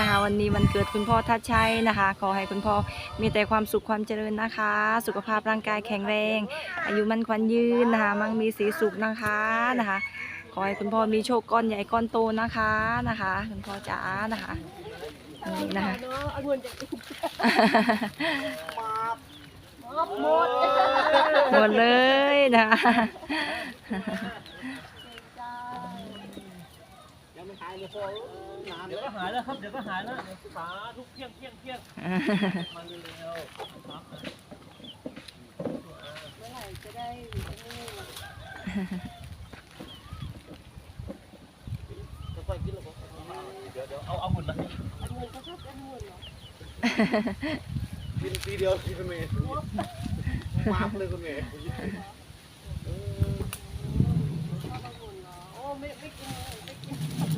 นะคะ วันนี้วันเกิดคุณพ่อทัดชัยนะคะ ขอให้คุณพ่อมีแต่ความสุขความเจริญนะคะ สุขภาพร่างกายแข็งแรง อายุมันขวัญยืนนะคะ มั่งมีสีสุขนะคะนะคะ ขอให้คุณพ่อมีโชคก้อนใหญ่ก้อนโตนะคะนะคะ คุณพ่อจ๋านะคะนี่นะคะหมดหมดเลยนะคะ ยังไม่หายเลยพอน้ำเดี๋ยวก็หายแล้วครับ เดี๋ยวก็หายแล้วเดี๋ยวสาทุกเที่ยงเที่ยงเที่ยงมาเร็วเมื่อไหร่จะได้ค่อยๆกินแล้วก็เดี๋ยวเดี๋ยวเอาเอาหุ่นมาให้องุ่นก็ชอบองุ่นเหรอกินทีเดียวกินคุณเมย์มาเลยคุณเมย์โอ้ไม่ไม่กินไม่กิน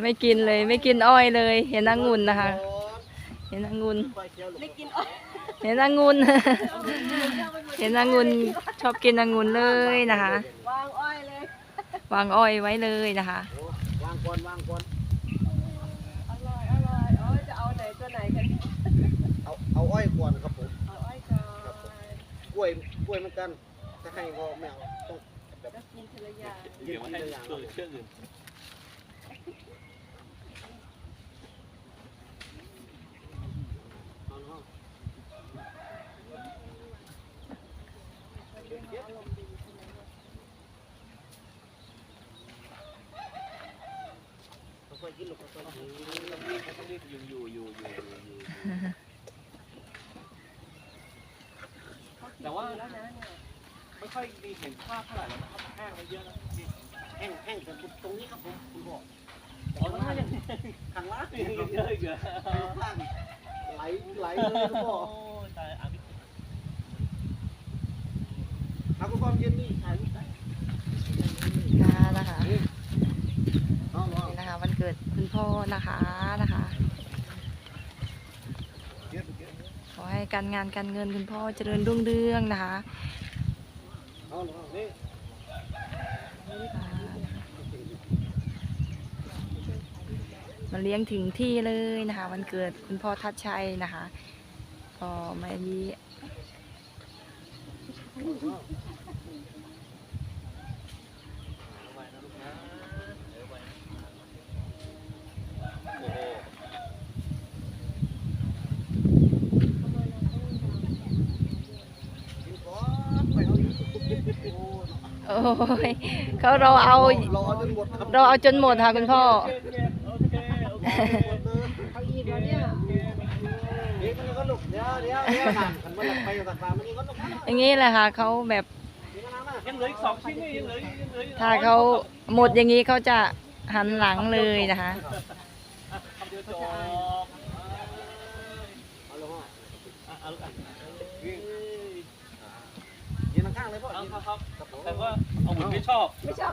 ไม่กินเลยไม่กินอ้อยเลย เห็นองุ่นนะคะ เห็นองุ่นค่อยๆเคี้ยวลูกไม่กินอ้อยเห็นองุ่นเห็นองุ่นชอบกินองุ่นเลยนะคะ วางอ้อยเลยวางอ้อยไว้เลยนะคะวางก่อนวางก่อนอร่อยอร่อยโอ้ยจะเอาไหนตัวไหนกันเอาเอาอ้อยก่อนครับผมเอาอ้อยก่อนกล้วยกล้วยเหมือนกันถ้าให้ก็ไม่เอาต้อง แบบแล้วกินทีละอย่างเดี๋ยวให้ตัวเครื่องอื่นเอาเนาะค่อยๆกินลูกค่อยๆกินต้องรีบอยู่อยู่อยู่อยู่อยู่แต่ว่า แล้วนะเนี่ย ไม่ค่อยมีเห็นภาพเท่าไหร่แล้วนะครับแห้งไปเยอะนะนี่แห้งแห้งแต่ตรงนี้ครับผมคุณพ่ออ๋อแล้วยังข้างล่างมีเยอะอีกเหรอข้างล่างไหลไหลเลยคุณพ่อโอ้ยตายอะพี่เอาคุณพ่อเย็นนี่ถ่ายรูปได้นะคะเอาเนาะนี่นะคะวันเกิดคุณพ่อนะคะนะคะเย็นเย็นขอให้การงานการเงินคุณพ่อเจริญรุ่งเรืองนะคะเอาเนาะนี่ มาเลี้ยงถึงที่เลยนะคะ วันเกิดคุณพ่อทัชชัยนะคะก็ไม่มีว้นะลูกนะเดี๋ยวไว้โอ้โห กินก่อนไปเอาอีก โอ้ยเขาเราเอารอจนหมดครับเราเอาจนหมดค่ะคุณพ่ออเอาอีกแล้วเนี่ยเดี๋ยวมันก็ลุกเดี๋ยวเดี๋ยวเดี๋ยวนั่นขันมันหลับไปตัดปลามันก็ลุกนะอย่างนี้แหละค่ะเขาแบบยังเหลืออีกสองชิ้นนี่ยังเหลือยังเหลือถ้าเขาหมดอย่างนี้เขาจะหันหลังเลยนะคะเอาลงอะ ครับครับแต่ว่าอาวุธไม่ชอบ ไม่ชอบ